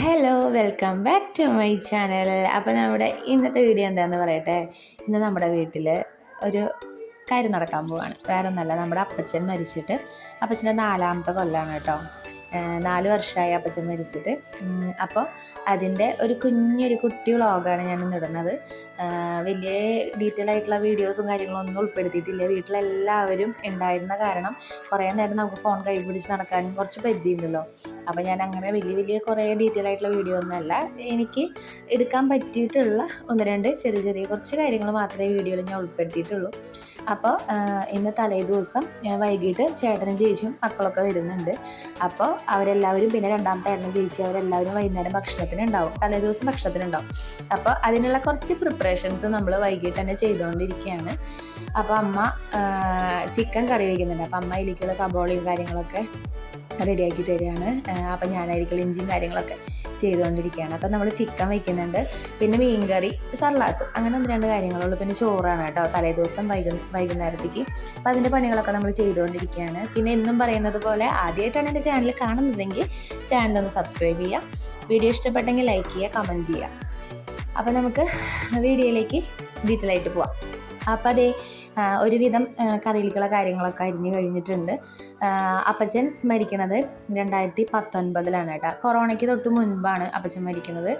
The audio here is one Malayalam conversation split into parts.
Hello welcome back to my channel അപ്പോൾ നമ്മുടെ ഇന്നത്തെ വീഡിയോ എന്താണെന്ന് പറയട്ടെ? ഇന്ന് നമ്മുടെ വീട്ടിൽ ഒരു കാര്യം നടക്കാൻ പോവാണ്. വേറെ ഒന്നല്ല നമ്മുടെ അപ്പച്ചൻ മരിച്ചിട്ട് അപ്പച്ചന്റെ നാലാമത്തെ കൊല്ലമാണ് കേട്ടോ. നാല് വർഷമായി അപ്പച്ചൻ മരിച്ചിട്ട്. അപ്പോൾ അതിന്റെ ഒരു കുഞ്ഞൊരു കുട്ടി വ്ളോഗാണ് ഞാൻ ഇടുന്നത്. വലിയ ഡീറ്റെയിൽ ആയിട്ടുള്ള വീഡിയോസും കാര്യങ്ങളും ഒന്നും ഉൾപ്പെടുത്തിയിട്ടില്ല. വീട്ടിലെല്ലാവരും ഉണ്ടായിരുന്ന കാരണം കുറേ നേരം നമുക്ക് ഫോൺ കൈ പിടിച്ച് നടക്കാനും കുറച്ച് പരിധിയുണ്ടല്ലോ. അപ്പോൾ ഞാൻ അങ്ങനെ വലിയ വലിയ കുറേ ഡീറ്റെയിൽ ആയിട്ടുള്ള വീഡിയോ ഒന്നുമല്ല എനിക്ക് എടുക്കാൻ പറ്റിയിട്ടുള്ള ഒന്ന് രണ്ട് ചെറിയ ചെറിയ കുറച്ച് കാര്യങ്ങൾ മാത്രമേ വീഡിയോയിൽ ഞാൻ ഉൾപ്പെടുത്തിയിട്ടുള്ളൂ. അപ്പോൾ ഇന്ന് തലേ ദിവസം വൈകിട്ട് ചേട്ടനും ചേച്ചിയും മക്കളൊക്കെ വരുന്നുണ്ട്. അപ്പോൾ അവരെല്ലാവരും പിന്നെ രണ്ടാമത്തെ എണ്ണം ചേച്ചി അവരെല്ലാവരും വൈകുന്നേരം ഭക്ഷണത്തിന് ഉണ്ടാവും. തലേ ദിവസം ഭക്ഷണത്തിന് ഉണ്ടാവും. അപ്പോൾ അതിനുള്ള കുറച്ച് പ്രിപ്പറേഷൻസ് നമ്മൾ വൈകിട്ട് തന്നെ ചെയ്തുകൊണ്ടിരിക്കുകയാണ്. അപ്പോൾ അമ്മ ചിക്കൻ കറി വയ്ക്കുന്നുണ്ട് അപ്പോൾ അമ്മ ഇതിലേക്കുള്ള സബോളയും കാര്യങ്ങളൊക്കെ റെഡിയാക്കി തരികയാണ്. അപ്പം ഞാനായിരിക്കും ഇഞ്ചിയും കാര്യങ്ങളൊക്കെ ചെയ്തുകൊണ്ടിരിക്കുകയാണ്. അപ്പം നമ്മൾ ചിക്കൻ വയ്ക്കുന്നുണ്ട് പിന്നെ മീൻകറി സർലാസ് അങ്ങനെ ഒന്ന് രണ്ട് കാര്യങ്ങളുള്ളൂ. പിന്നെ ചോറാണ് കേട്ടോ തലേ ദിവസം വൈകു വൈകുന്നേരത്തേക്ക്. അപ്പം അതിന്റെ പണികളൊക്കെ നമ്മൾ ചെയ്തുകൊണ്ടിരിക്കുകയാണ്. പിന്നെ എന്നും പറയുന്നത് പോലെ ആദ്യമായിട്ടാണ് എന്റെ ചാനൽ കാണുന്നതെങ്കിൽ ചാനൽ ഒന്ന് സബ്സ്ക്രൈബ് ചെയ്യുക. വീഡിയോ ഇഷ്ടപ്പെട്ടെങ്കിൽ ലൈക്ക് ചെയ്യുക കമന്റ് ചെയ്യുക. അപ്പം നമുക്ക് വീഡിയോയിലേക്ക് ഡീറ്റെയിൽ ആയിട്ട് പോവാം. അപ്പം അതേ ഒരുവിധം കറിയിലേക്കുള്ള കാര്യങ്ങളൊക്കെ അരിഞ്ഞ് കഴിഞ്ഞിട്ടുണ്ട്. അപ്പച്ചൻ മരിക്കണത് രണ്ടായിരത്തി പത്തൊൻപതിലാണ് കേട്ടോ. കൊറോണയ്ക്ക് തൊട്ട് മുൻപാണ് അപ്പച്ചൻ മരിക്കുന്നത്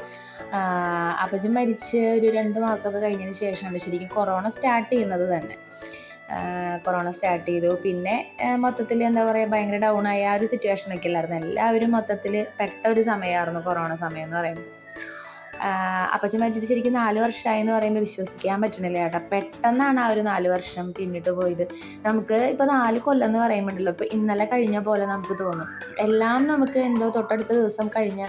അപ്പച്ചൻ മരിച്ച് ഒരു രണ്ട് മാസമൊക്കെ കഴിഞ്ഞതിന് ശേഷമാണ് ശരിക്കും കൊറോണ സ്റ്റാർട്ട് ചെയ്യുന്നത് തന്നെ. കൊറോണ സ്റ്റാർട്ട് ചെയ്തു. പിന്നെ മൊത്തത്തിൽ എന്താ പറയുക ഭയങ്കര ഡൗൺ ആയ ആ ഒരു സിറ്റുവേഷനൊക്കെ അല്ലായിരുന്നു. എല്ലാവരും മൊത്തത്തിൽ പെട്ട ഒരു സമയമായിരുന്നു കൊറോണ സമയം എന്ന് പറയുന്നത്. അപ്പച്ചൻ മരിച്ചിട്ട് ശരിക്കും നാല് വർഷമായി എന്ന് പറയുമ്പോൾ വിശ്വസിക്കാൻ പറ്റണില്ല ചേട്ടാ പെട്ടെന്നാണ് ആ ഒരു നാല് വർഷം പിന്നിട്ട് പോയത്. നമുക്ക് ഇപ്പോൾ നാല് കൊല്ലം എന്ന് പറയുമ്പോഴല്ലോ ഇപ്പോൾ ഇന്നലെ കഴിഞ്ഞ പോലെ നമുക്ക് തോന്നും. എല്ലാം നമുക്ക് എന്തോ തൊട്ടടുത്ത ദിവസം കഴിഞ്ഞ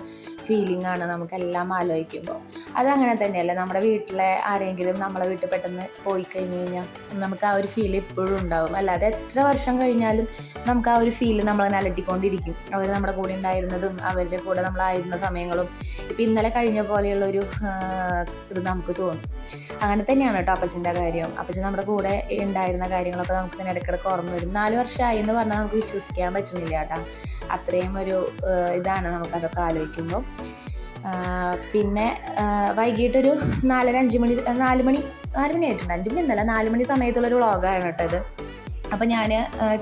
ഫീലിംഗ് ആണ് നമുക്കെല്ലാം ആലോചിക്കുമ്പോൾ അതങ്ങനെ തന്നെയല്ലേ നമ്മുടെ വീട്ടിലെ ആരെങ്കിലും നമ്മളെ വീട്ടിൽ പെട്ടെന്ന് പോയി കഴിഞ്ഞ് കഴിഞ്ഞാൽ നമുക്ക് ആ ഒരു ഫീൽ ഇപ്പോഴും ഉണ്ടാവും. അല്ലാതെ എത്ര വർഷം കഴിഞ്ഞാലും നമുക്ക് ആ ഒരു ഫീൽ നമ്മളെ അലട്ടിക്കൊണ്ടിരിക്കും. അവർ നമ്മുടെ കൂടെ ഉണ്ടായിരുന്നതും അവരുടെ കൂടെ നമ്മളായിരുന്ന സമയങ്ങളും. ഇപ്പം ഇന്നലെ കഴിഞ്ഞ പോലെയുള്ളൊരു ആ, ഇത് നമുക്ക് തോന്നും. അങ്ങനെ തന്നെയാണ് കേട്ടോ അപ്പച്ചന്റെ കാര്യം. അപ്പച്ചൻ നമ്മുടെ കൂടെ ഉണ്ടായിരുന്ന കാര്യങ്ങളൊക്കെ നമുക്ക് തന്നെ ഇടയ്ക്കിടയ്ക്ക് ഓർമ്മ വരും. നാല് വർഷമായി എന്ന് പറഞ്ഞാൽ നമുക്ക് വിശ്വസിക്കാൻ പറ്റുന്നില്ല കേട്ടോ അത്രയും ഒരു ഇതാണ് നമുക്കതൊക്കെ ആലോചിക്കുമ്പോൾ പിന്നെ വൈകിട്ടൊരു നാലര അഞ്ച് മണി നാല് മണി നാല് മണി ആയിട്ടുണ്ട്. അഞ്ച് മണി എന്നല്ല നാല് മണി സമയത്തുള്ളൊരു വ്ളോഗാണ് കേട്ടോ ഇത്. അപ്പോൾ ഞാൻ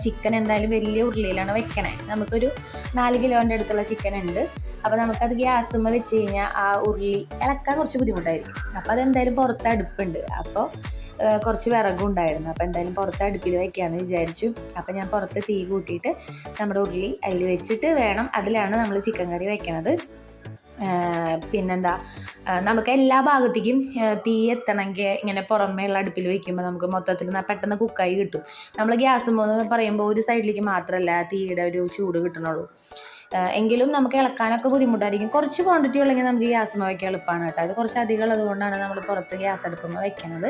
ചിക്കൻ എന്തായാലും വലിയ ഉരുളിയിലാണ് വെക്കണേ. നമുക്കൊരു നാല് കിലോന്റെ അടുത്തുള്ള ചിക്കൻ ഉണ്ട്. അപ്പോൾ നമുക്കത് ഗ്യാസുമ്മ വെച്ച് കഴിഞ്ഞാൽ ആ ഉരുളി ഇളക്കാൻ കുറച്ച് ബുദ്ധിമുട്ടായിരിക്കും. അപ്പോൾ അതെന്തായാലും പുറത്ത് അടുപ്പുണ്ട്. അപ്പോൾ കുറച്ച് വിറകും ഉണ്ടായിരുന്നു. അപ്പോൾ എന്തായാലും പുറത്ത് അടുപ്പിൽ വയ്ക്കാമെന്ന് വിചാരിച്ചു. അപ്പോൾ ഞാൻ പുറത്ത് തീ കൂട്ടിയിട്ട് നമ്മുടെ ഉരുളി അതിൽ വെച്ചിട്ട് വേണം അതിലാണ് നമ്മൾ ചിക്കൻ കറി വെക്കണത്. ആ, പിന്നെന്താ? നമുക്ക് എല്ലാ ഭാഗത്തേക്കും തീ എത്തണമെങ്കിൽ ഇങ്ങനെ പുറമേയുള്ള അടുപ്പിൽ വയ്ക്കുമ്പോൾ നമുക്ക് മൊത്തത്തിൽ പെട്ടെന്ന് കുക്കായി കിട്ടും. നമ്മൾ ഗ്യാസ് എന്ന് പറയുമ്പോൾ ഒരു സൈഡിലേക്ക് മാത്രമല്ല തീയുടെ ഒരു ചൂട് കിട്ടണുള്ളൂ. എങ്കിലും നമുക്ക് ഇളക്കാനൊക്കെ ബുദ്ധിമുട്ടായിരിക്കും. കുറച്ച് ക്വാണ്ടിറ്റി ഉള്ളെങ്കിൽ നമുക്ക് ഗ്യാസ്മ വയ്ക്കാൻ എളുപ്പമാണ് കേട്ടോ. അത് കുറച്ച് അധികം ഉള്ളത് കൊണ്ടാണ് നമ്മൾ പുറത്ത് ഗ്യാസ് അടുപ്പുമ്പോൾ വെക്കണത്.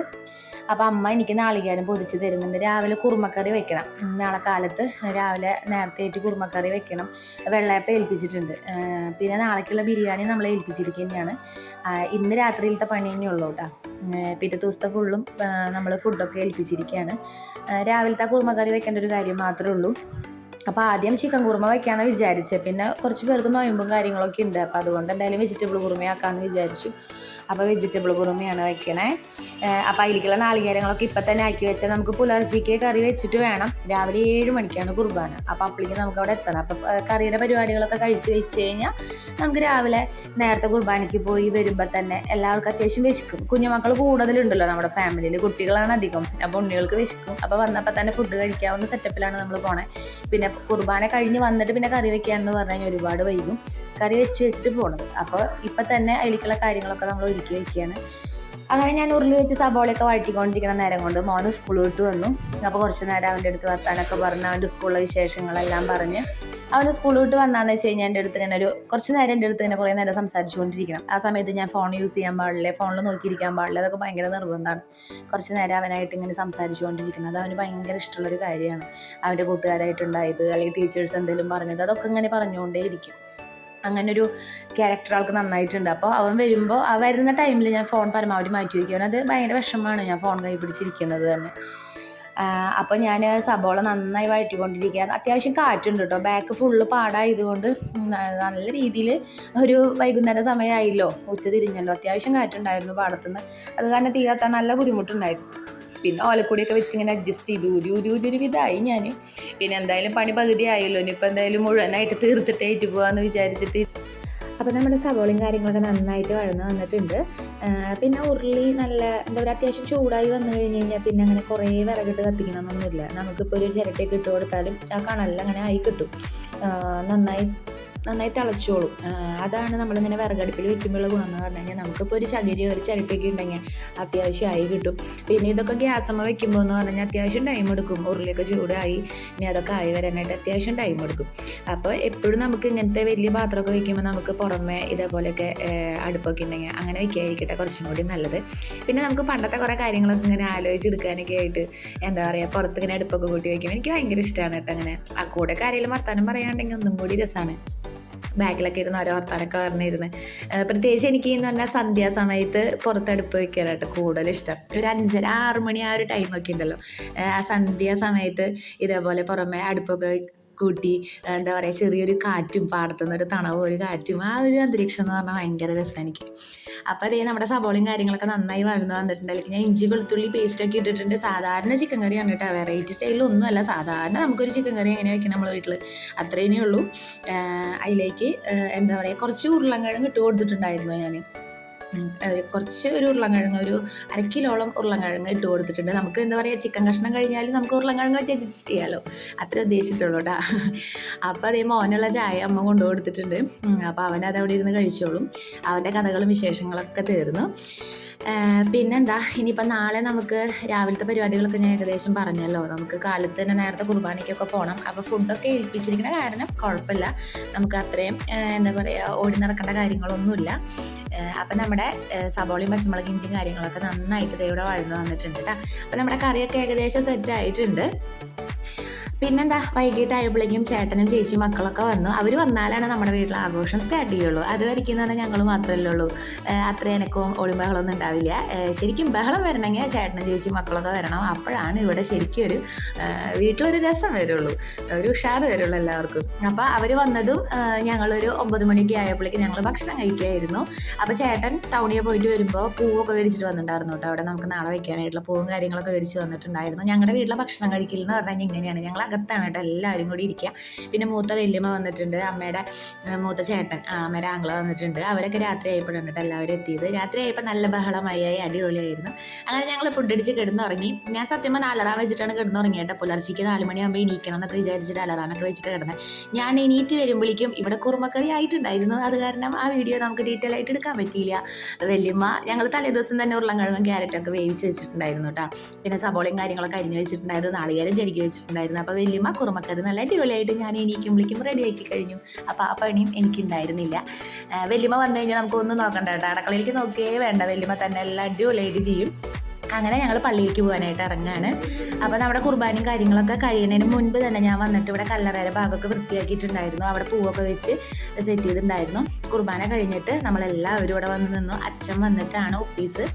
അപ്പോൾ അമ്മ എനിക്ക് നാളികേരം പൊതിച്ച് തരുന്നുണ്ട്. രാവിലെ കുറുമക്കറി വെക്കണം. നാളെ കാലത്ത് രാവിലെ നേരത്തെ ആയിട്ട് കുറുമക്കറി വെക്കണം. വെള്ളയപ്പം ഏൽപ്പിച്ചിട്ടുണ്ട്. പിന്നെ നാളേക്കുള്ള ബിരിയാണി നമ്മൾ ഏൽപ്പിച്ചിരിക്കുക തന്നെയാണ്. ഇന്ന് രാത്രിയിലത്തെ പണി തന്നെ ഉള്ളൂ കേട്ടോ പിറ്റേ ദിവസത്തെ ഫുള്ളും നമ്മൾ ഫുഡൊക്കെ ഏൽപ്പിച്ചിരിക്കുകയാണ് രാവിലത്തെ കുറുമക്കറി വെക്കേണ്ട ഒരു കാര്യം മാത്രമേ ഉള്ളൂ. അപ്പോൾ ആദ്യം ചിക്കൻ കുറുമ വെക്കാമെന്ന് വിചാരിച്ചത് പിന്നെ കുറച്ച് പേർക്ക് നോയമ്പും കാര്യങ്ങളൊക്കെ ഉണ്ട്. അപ്പോൾ അതുകൊണ്ട് എന്തായാലും വെജിറ്റബിൾ കുറുമയാക്കാമെന്ന് വിചാരിച്ചു. അപ്പോൾ വെജിറ്റബിൾ കുറുമയാണ് വയ്ക്കണേ അപ്പോൾ അതിലേക്കുള്ള നാളികേരങ്ങളൊക്കെ ഇപ്പം തന്നെ ആക്കി വെച്ചാൽ നമുക്ക് പുലർച്ചയ്ക്ക് കറി വെച്ചിട്ട് വേണം. രാവിലെ ഏഴ് മണിക്കാണ് കുർബാന. അപ്പോൾ അപ്പോഴേക്കും നമുക്ക് അവിടെ എത്തണം. അപ്പോൾ കറിയുടെ പരിപാടികളൊക്കെ കഴിച്ചു വെച്ച് കഴിഞ്ഞാൽ നമുക്ക് രാവിലെ നേരത്തെ കുർബാനയ്ക്ക് പോയി വരുമ്പോൾ തന്നെ എല്ലാവർക്കും അത്യാവശ്യം വിശക്കും. കുഞ്ഞുമക്കൾ കൂടുതലുണ്ടല്ലോ നമ്മുടെ ഫാമിലിയിൽ കുട്ടികളാണ് അധികം. അപ്പോൾ ഉണ്ണികൾക്ക് വിശക്കും. അപ്പോൾ വന്നപ്പോൾ തന്നെ ഫുഡ് കഴിക്കാവുന്ന സെറ്റപ്പിലാണ് നമ്മൾ പോണേ. പിന്നെ കുർബാന കഴിഞ്ഞ് വന്നിട്ട് പിന്നെ കറി വെക്കാമെന്ന് പറഞ്ഞു കഴിഞ്ഞാൽ ഒരുപാട് വൈകും. കറി വെച്ച് വെച്ചിട്ട് പോണത്. അപ്പോൾ ഇപ്പം തന്നെ അതിലേക്കുള്ള കാര്യങ്ങളൊക്കെ നമ്മൾ ഒരുക്കി വെക്കുകയാണ്. അങ്ങനെ ഞാൻ ഉരുളി വെച്ച് സബോളയൊക്കെ വഴറ്റിക്കൊണ്ടിരിക്കുന്ന നേരം കൊണ്ട് മോന് സ്കൂൾ വിട്ട് വന്നു. അപ്പോൾ കുറച്ച് നേരം അവന്റെ അടുത്ത് വർത്താനൊക്കെ പറഞ്ഞ് അവന്റെ സ്കൂളിലെ വിശേഷങ്ങളെല്ലാം പറഞ്ഞ് അവന് സ്കൂൾ വിട്ട് വന്നാന്ന് വെച്ച് കഴിഞ്ഞാൽ എന്റെ അടുത്ത് ഇങ്ങനെ ഒരു കുറച്ച് നേരം എന്റെ അടുത്ത് ഇങ്ങനെ കുറേ നേരം സംസാരിച്ചുകൊണ്ടിരിക്കണം. ആ സമയത്ത് ഞാൻ ഫോൺ യൂസ് ചെയ്യാൻ പാടില്ല? ഫോണിൽ നോക്കിയിരിക്കാൻ പാടില്ല? അതൊക്കെ ഭയങ്കര നിർബന്ധമാണ്. കുറച്ച് നേരം അവനായിട്ട് ഇങ്ങനെ സംസാരിച്ചുകൊണ്ടിരിക്കണം അത് അവന് ഭയങ്കര ഇഷ്ടമുള്ളൊരു കാര്യമാണ്. അവന്റെ കൂട്ടുകാരായിട്ടുണ്ടായത് അല്ലെങ്കിൽ ടീച്ചേഴ്സ് എന്തെങ്കിലും പറഞ്ഞത് അതൊക്കെ ഇങ്ങനെ പറഞ്ഞുകൊണ്ടേയിരിക്കും. അങ്ങനെ ഒരു ക്യാരക്ടർ ആൾക്ക് നന്നായിട്ടുണ്ട്. അപ്പോൾ അവൻ വരുമ്പോൾ ആ വരുന്ന ടൈമിൽ ഞാൻ ഫോൺ പരമാവധി മാറ്റി വയ്ക്കുകയാണ് അത് ഭയങ്കര വിഷമമാണ് ഞാൻ ഫോൺ കൈ പിടിച്ചിരിക്കുന്നത് തന്നെ. അപ്പോൾ ഞാൻ സബോള നന്നായി വഴറ്റിക്കൊണ്ടിരിക്കുക അത്യാവശ്യം കാറ്റുണ്ട് കേട്ടോ ബാക്ക് ഫുള്ള് പാടായതുകൊണ്ട് നല്ല രീതിയിൽ ഒരു വൈകുന്നേര സമയമായില്ലോ ഉച്ച തിരിഞ്ഞല്ലോ. അത്യാവശ്യം കാറ്റുണ്ടായിരുന്നു പാടത്തുനിന്ന്. അത് കാരണം തീ കത്താൻ നല്ല ബുദ്ധിമുട്ടുണ്ടായിരുന്നു. പിന്നെ ഓലക്കൂടിയൊക്കെ വെച്ച് ഇങ്ങനെ അഡ്ജസ്റ്റ് ചെയ്തു ഒരു ഒരു ഒരു വിധമായി ഞാൻ പിന്നെ എന്തായാലും പണി പകുതി ആയല്ലോ ഇനിയിപ്പോൾ എന്തായാലും മുഴുവനായിട്ട് തീർത്തിട്ടേറ്റ് പോകാമെന്ന് വിചാരിച്ചിട്ട് അപ്പോൾ നമ്മുടെ സവോളയും കാര്യങ്ങളൊക്കെ നന്നായിട്ട് വഴന്ന് വന്നിട്ടുണ്ട്. പിന്നെ ഉരുളി നല്ല എന്താ പറയുക അത്യാവശ്യം ചൂടായി വന്നു കഴിഞ്ഞ് കഴിഞ്ഞാൽ പിന്നെ അങ്ങനെ കുറേ വിറകിട്ട് കത്തിക്കണമെന്നൊന്നുമില്ല നമുക്കിപ്പോൾ ഒരു ചിരട്ടയൊക്കെ ഇട്ട് കൊടുത്താലും ആ കണലിൽ അങ്ങനെ ആയി കിട്ടും. നന്നായി നന്നായി തിളച്ചോളും. അതാണ് നമ്മളിങ്ങനെ വിറകടുപ്പിൽ വെക്കുമ്പോഴുള്ള ഗുണം എന്ന് പറഞ്ഞു കഴിഞ്ഞാൽ നമുക്കിപ്പോൾ ഒരു ചകിരിയോ ഒരു ചിരട്ടയൊക്കെ ഉണ്ടെങ്കിൽ അത്യാവശ്യമായി കിട്ടും. പിന്നെ ഇതൊക്കെ ഗ്യാസമ്മ വെക്കുമ്പോൾ എന്ന് പറഞ്ഞാൽ അത്യാവശ്യം ടൈം എടുക്കും. ഉരുളിയൊക്കെ ചൂടായി ഇനി അതൊക്കെ ആയി വരാനായിട്ട് അത്യാവശ്യം ടൈം എടുക്കും. അപ്പോൾ എപ്പോഴും നമുക്ക് ഇങ്ങനത്തെ വലിയ പാത്രമൊക്കെ വെക്കുമ്പോൾ നമുക്ക് പുറമേ ഇതേപോലെയൊക്കെ അടുപ്പൊക്കെ ഉണ്ടെങ്കിൽ അങ്ങനെ വയ്ക്കാതിരിക്കട്ടെ കുറച്ചും കൂടി നല്ലത്. പിന്നെ നമുക്ക് പണ്ടത്തെ കുറേ കാര്യങ്ങളൊക്കെ ഇങ്ങനെ ആലോചിച്ചെടുക്കാനൊക്കെ ആയിട്ട് എന്താ പറയുക പുറത്ത് ഇങ്ങനെ അടുപ്പൊക്കെ കൂട്ടി വയ്ക്കുമ്പോൾ എനിക്ക് ഭയങ്കര ഇഷ്ടമാണ് കേട്ടോ അങ്ങനെ. ആ കൂടെ കാര്യങ്ങൾ വർത്താനം പറയാണ്ടെങ്കിൽ ഒന്നും കൂടി രസമാണ് ബാക്കിലൊക്കെ ഇരുന്ന് ഓരോ വർത്താനൊക്കെ പറഞ്ഞിരുന്ന്. പ്രത്യേകിച്ച് എനിക്ക് എന്ന് പറഞ്ഞാൽ സന്ധ്യാസമയത്ത് പുറത്തടുപ്പ് വയ്ക്കാനായിട്ട് കൂടുതൽ ഇഷ്ടം. ഒരു അഞ്ചര ആറ് മണി ആ ഒരു ടൈമൊക്കെ ഉണ്ടല്ലോ. ആ സന്ധ്യാസമയത്ത് ഇതേപോലെ പുറമെ അടുപ്പൊക്കെ കൂട്ടി എന്താ പറയുക ചെറിയൊരു കാറ്റും പാടത്തുനിന്ന് ഒരു തണവും ഒരു കാറ്റും ആ ഒരു അന്തരീക്ഷം എന്ന് പറഞ്ഞാൽ ഭയങ്കര രസമാണ് എനിക്ക്. അപ്പോൾ അതേ നമ്മുടെ സബോളയും കാര്യങ്ങളൊക്കെ നന്നായി വഴന്ന് വന്നിട്ടുണ്ട്. അല്ലെങ്കിൽ ഞാൻ ഇഞ്ചി വെളുത്തുള്ളി പേസ്റ്റൊക്കെ ഇട്ടിട്ടുണ്ട്. സാധാരണ ചിക്കൻ കറിയാണ് കേട്ടോ. വെറൈറ്റി സ്റ്റൈലൊന്നുമല്ല സാധാരണ നമുക്കൊരു ചിക്കൻ കറി എങ്ങനെ വയ്ക്കണം നമ്മൾ വീട്ടിൽ അത്രേനേ ഉള്ളൂ. അതിലേക്ക് എന്താ പറയുക കുറച്ച് ഉരുളൻകിഴങ്ങ് ഇട്ട് കൊടുത്തിട്ടുണ്ടായിരുന്നു ഞാൻ കുറച്ച് ഒരു ഉരുളൻകിഴങ്ങ് ഒരു അര കിലോളം ഉരുളൻകിഴങ്ങ് ഇട്ട് കൊടുത്തിട്ടുണ്ട്. നമുക്ക് എന്താ പറയുക ചിക്കൻ കഷ്ണം കഴിഞ്ഞാലും നമുക്ക് ഉരുളൻകിഴങ്ങ് വെച്ച് അഡ്ജസ്റ്റ് ചെയ്യാമല്ലോ അത്ര ഉദ്ദേശിച്ചിട്ടുള്ളൂ കേട്ടോ അപ്പോൾ അതേ മോനുള്ള ചായ അമ്മ കൊണ്ടു കൊടുത്തിട്ടുണ്ട്. അപ്പോൾ അവനത് അവിടെ ഇരുന്ന് കഴിച്ചോളും. അവന്റെ കഥകളും വിശേഷങ്ങളൊക്കെ തീർന്നു. പിന്നെന്താ ഇനിയിപ്പോൾ നാളെ നമുക്ക് രാവിലത്തെ പരിപാടികളൊക്കെ ഞാൻ ഏകദേശം പറഞ്ഞല്ലോ. നമുക്ക് കാലത്ത് തന്നെ നേരത്തെ കുർബാനയ്ക്കൊക്കെ പോകണം അപ്പോൾ ഫുഡൊക്കെ ഏൽപ്പിച്ചിരിക്കുന്ന കാരണം കുഴപ്പമില്ല. നമുക്ക് അത്രയും എന്താ പറയുക ഓടി നടക്കേണ്ട കാര്യങ്ങളൊന്നുമില്ല. അപ്പം നമ്മുടെ സബോളയും പച്ചമുളക് ഇഞ്ചിയും കാര്യങ്ങളൊക്കെ നന്നായിട്ട് ദൈവം വഴന്ന് വന്നിട്ടുണ്ട് കേട്ടോ അപ്പം നമ്മുടെ കറിയൊക്കെ ഏകദേശം സെറ്റ് ആയിട്ടുണ്ട്. പിന്നെന്താ വൈകിട്ടായപ്പോഴേക്കും ചേട്ടനും ചേച്ചി മക്കളൊക്കെ വന്നു. അവർ വന്നാലാണ് നമ്മുടെ വീട്ടിൽ ആഘോഷം സ്റ്റാർട്ട് ചെയ്യുള്ളൂ. അത് എന്ന് പറഞ്ഞാൽ ഞങ്ങൾ മാത്രമല്ലേ ഉള്ളൂ. അത്ര എനക്കും ഒളിമകളൊന്നും ഉണ്ടാവില്ല. ശരിക്കും ബഹളം വരണമെങ്കിൽ ചേട്ടനും ചേച്ചി മക്കളൊക്കെ വരണം. അപ്പോഴാണ് ഇവിടെ ശരിക്കും ഒരു വീട്ടിലൊരു രസം വരുള്ളൂ. ഒരു ഉഷാർ വരുള്ളൂ എല്ലാവർക്കും. അപ്പോൾ അവർ വന്നതും ഞങ്ങളൊരു ഒമ്പത് മണിയൊക്കെ ആയപ്പോഴേക്കും ഞങ്ങൾ ഭക്ഷണം കഴിക്കുകയായിരുന്നു അപ്പോൾ ചേട്ടൻ ടൗണിൽ പോയിട്ട് വരുമ്പോൾ പൂവൊക്കെ മേടിച്ചിട്ട് വന്നിട്ടുണ്ടായിരുന്നു കേട്ടോ. അവിടെ നമുക്ക് നാളെ വയ്ക്കാനായിട്ടുള്ള പൂവും കാര്യങ്ങളൊക്കെ മേടിച്ച് വന്നിട്ടുണ്ടായിരുന്നു. ഞങ്ങളുടെ വീട്ടിലെ ഭക്ഷണം കഴിക്കൽ എന്ന് പറഞ്ഞാൽ ഇങ്ങനെയാണ്. ഞങ്ങൾ അകത്താണ് കേട്ടോ. എല്ലാവരും കൂടി ഇരിക്കുക പിന്നെ മൂത്ത വല്യമ്മ വന്നിട്ടുണ്ട്. അമ്മയുടെ മൂത്ത ചേട്ടൻ അമ്മയുടെ ആംഗ്ല വന്നിട്ടുണ്ട്. അവരൊക്കെ രാത്രി ആയപ്പോഴാണ് കേട്ടോ എല്ലാവരും എത്തിയത്. രാത്രി ആയപ്പോൾ നല്ല ബഹളമായി അടിപൊളിയായിരുന്നു. അങ്ങനെ ഞങ്ങൾ ഫുഡ് അടിച്ച് കിടന്നുറങ്ങി. ഞാൻ സത്യം പറഞ്ഞാൽ അലറാൻ വെച്ചിട്ടാണ് കിടന്നുറങ്ങി കേട്ടോ പുലർച്ചയ്ക്ക് നാല് മണിയാകുമ്പോൾ എണീക്കണം എന്നൊക്കെ വിചാരിച്ചിട്ട് അലറാനൊക്കെ വെച്ചിട്ട് കിടന്നത് ഞാൻ എണീറ്റ് വരുമ്പോഴേക്കും ഇവിടെ കുറുമക്കറി ആയിട്ടുണ്ടായിരുന്നു. അത് കാരണം ആ വീഡിയോ നമുക്ക് ഡീറ്റെയിൽ ആയിട്ട് എടുക്കാൻ പറ്റിയില്ല. വല്യമ്മ ഞങ്ങൾ തലേദിവസം തന്നെ ഉരുളൻകിഴങ്ങും ക്യാരറ്റൊക്കെ വേവിച്ച് വെച്ചിട്ടുണ്ടായിരുന്നു കേട്ടോ പിന്നെ സബോളയും കാര്യങ്ങളൊക്കെ അരിഞ്ഞ് വെച്ചിട്ടുണ്ടായിരുന്നു. നാളികേരം ചെരുക്കി വെച്ചിട്ടുണ്ടായിരുന്നു. അപ്പോൾ വലിയമ്മ കുറുമക്കറി നല്ല അടിപൊളിയായിട്ട് ഞാൻ എണീക്കുമ്പോഴേക്കും റെഡിയാക്കി കഴിഞ്ഞു. അപ്പോൾ ആ പണിയും എനിക്കുണ്ടായിരുന്നില്ല. വലിയമ്മ വന്നു കഴിഞ്ഞാൽ നമുക്കൊന്നും നോക്കണ്ട കേട്ടോ അടക്കളയിലേക്ക് നോക്കിയേ വേണ്ട. വലിയമ്മ തന്നെ എല്ലാം അടിപൊളിയായിട്ട് ചെയ്യും. അങ്ങനെ ഞങ്ങൾ പള്ളിയിലേക്ക് പോകാനായിട്ട് ഇറങ്ങുകയാണ് അപ്പോൾ നമ്മുടെ കുർബാനയും കാര്യങ്ങളൊക്കെ കഴിയുന്നതിന് മുൻപ് തന്നെ ഞാൻ വന്നിട്ട് ഇവിടെ കല്ലറയുടെ ഭാഗമൊക്കെ വൃത്തിയാക്കിയിട്ടുണ്ടായിരുന്നു. അവിടെ പൂവൊക്കെ വെച്ച് സെറ്റ് ചെയ്തിട്ടുണ്ടായിരുന്നു. കുർബാന കഴിഞ്ഞിട്ട് നമ്മളെല്ലാവരും ഇവിടെ വന്ന് നിന്നു. അച്ഛൻ വന്നിട്ടാണ് ഒപ്പീസ്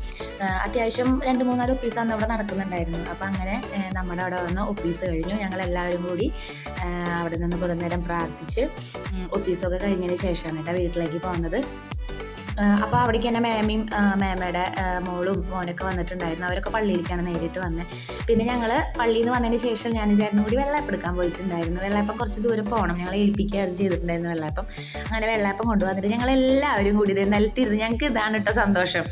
അത്യാവശ്യം രണ്ട് മൂന്നാൽ ഒപ്പീസ് അന്ന് അവിടെ നടക്കുന്നുണ്ടായിരുന്നു. അപ്പോൾ അങ്ങനെ നമ്മുടെ അവിടെ വന്ന് ഒപ്പീസ് കഴിഞ്ഞു. ഞങ്ങൾ എല്ലാവരും കൂടി അവിടെ നിന്ന് കുറേ നേരം പ്രാർത്ഥിച്ച് ഒപ്പീസൊക്കെ കഴിഞ്ഞതിന് ശേഷമാണ് കേട്ടോ വീട്ടിലേക്ക് പോകുന്നത്. അപ്പോൾ അവിടേക്ക് തന്നെ മാമിയും മാമയുടെ മോളും മോനൊക്കെ വന്നിട്ടുണ്ടായിരുന്നു. അവരൊക്കെ പള്ളിയിലേക്കാണ് നേരിട്ട് വന്നത് പിന്നെ ഞങ്ങൾ പള്ളിയിൽ നിന്ന് വന്നതിന് ശേഷം ഞാൻ ചേട്ടനും കൂടി വെള്ളയപ്പം എടുക്കാൻ പോയിട്ടുണ്ടായിരുന്നു. വെള്ളയപ്പം കുറച്ച് ദൂരം പോകണം ഞങ്ങൾ ഏൽപ്പിക്കുകയാണ് ചെയ്തിട്ടുണ്ടായിരുന്നു വെള്ളയപ്പം. അങ്ങനെ വെള്ളയപ്പം കൊണ്ടുവന്നിട്ട് ഞങ്ങൾ എല്ലാവരും കൂടി ഇത് നിലത്തിരുന്ന് ഞങ്ങൾക്ക് ഇതാണ് കേട്ടോ സന്തോഷം.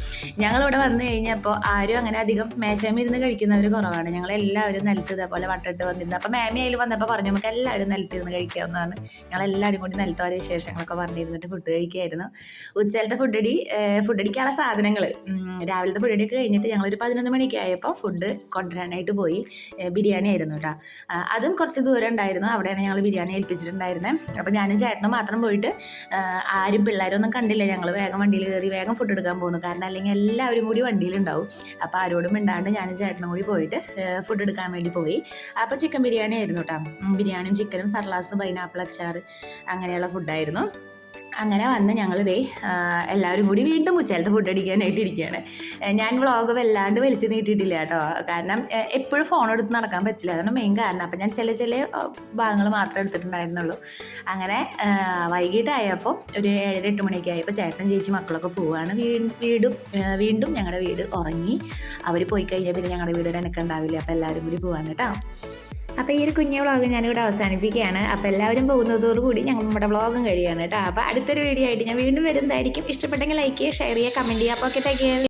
ഞങ്ങളിവിടെ വന്നു കഴിഞ്ഞപ്പോൾ ആരും അങ്ങനെ അധികം മേശമ ഇരുന്ന് കഴിക്കുന്നവർ കുറവാണ്. ഞങ്ങൾ എല്ലാവരും നിലത്ത് ഇതേപോലെ വട്ടിട്ട് വന്നിരുന്നു. അപ്പോൾ മാമി അതിൽ വന്നപ്പോൾ പറഞ്ഞു നമുക്ക് എല്ലാവരും നിലത്തിരുന്ന് കഴിക്കാവുന്നതാണ്. ഞങ്ങൾ എല്ലാവരും കൂടി നിലത്തോരോ വിശേഷങ്ങളൊക്കെ പറഞ്ഞിരുന്നിട്ട് ഫുഡ് കഴിക്കായിരുന്നു. ഉച്ചയിലത്തെ ഫുഡ് ഫുഡടി ഫുഡടിക്കാനുള്ള സാധനങ്ങൾ രാവിലത്തെ ഫുഡടിയൊക്കെ കഴിഞ്ഞിട്ട് ഞങ്ങളൊരു പതിനൊന്ന് മണിയൊക്കെ ആയപ്പോൾ ഫുഡ് കൊണ്ടുവരാനായിട്ട് പോയി ബിരിയാണി ആയിരുന്നു കേട്ടോ അതും കുറച്ച് ദൂരം ഉണ്ടായിരുന്നു. അവിടെയാണ് ഞങ്ങൾ ബിരിയാണി ഏൽപ്പിച്ചിട്ടുണ്ടായിരുന്നത് അപ്പോൾ ഞാനും ചേട്ടനും മാത്രം പോയിട്ട് ആരും പിള്ളേരൊന്നും കണ്ടില്ല. ഞങ്ങൾ വേഗം വണ്ടിയിൽ കയറി വേഗം ഫുഡ് എടുക്കാൻ പോകുന്നു. കാരണം അല്ലെങ്കിൽ എല്ലാവരും കൂടി വണ്ടിയിലുണ്ടാവും. അപ്പോൾ ആരോടും മിണ്ടാണ്ട് ഞാനും ചേട്ടനും കൂടി പോയിട്ട് ഫുഡ് എടുക്കാൻ വേണ്ടി പോയി. അപ്പോൾ ചിക്കൻ ബിരിയാണി ആയിരുന്നു കേട്ടോ ബിരിയാണിയും ചിക്കനും സർലാസും പൈനാപ്പിൾ അച്ചാർ അങ്ങനെയുള്ള ഫുഡായിരുന്നു അങ്ങനെ വന്ന് ദേ എല്ലാവരും കൂടി വീണ്ടും ഉച്ചയിലത്തെ ഫുഡ് അടിക്കാനായിട്ട് ഇരിക്കുകയാണ് ഞാൻ വ്ളോഗ് വല്ലാണ്ട് വലിച്ചു നീട്ടിയിട്ടില്ല കേട്ടോ. കാരണം എപ്പോഴും ഫോൺ എടുത്ത് നടക്കാൻ പറ്റില്ല. അതാണ് മെയിൻ കാരണം. അപ്പം ഞാൻ ചില ചില ഭാഗങ്ങൾ മാത്രമേ എടുത്തിട്ടുണ്ടായിരുന്നുള്ളൂ. അങ്ങനെ വൈകിട്ടായപ്പോൾ ഒരു ഏഴര എട്ട് മണിയൊക്കെ ആയപ്പോൾ ചേട്ടൻ ചേച്ചി മക്കളൊക്കെ പോവുകയാണ് വീടും വീണ്ടും ഞങ്ങളുടെ വീട് ഉറങ്ങി. അവർ പോയി കഴിഞ്ഞാൽ പിന്നെ ഞങ്ങളുടെ വീട് ഒരു ഉണ്ടാവില്ല. അപ്പോൾ എല്ലാവരും കൂടി പോവാണ് കേട്ടോ. അപ്പോൾ ഈ ഒരു കുഞ്ഞു വ്ളോഗ് ഞാനിവിടെ അവസാനിപ്പിക്കുകയാണ്. അപ്പോൾ എല്ലാവരും പോകുന്നതോടുകൂടി ഞങ്ങൾ നമ്മുടെ വ്ളോഗും കഴിയുകയാണ് കേട്ടോ. അപ്പോൾ അടുത്തൊരു വീഡിയോ ആയിട്ട് ഞാൻ വീണ്ടും വരുന്നതായിരിക്കും. ഇഷ്ടപ്പെട്ടെങ്കിൽ ലൈക്ക് ചെയ്യുക ഷെയർ ചെയ്യുക കമന്റ് ചെയ്യുക. അപ്പോൾ ഓക്കെ കെയർ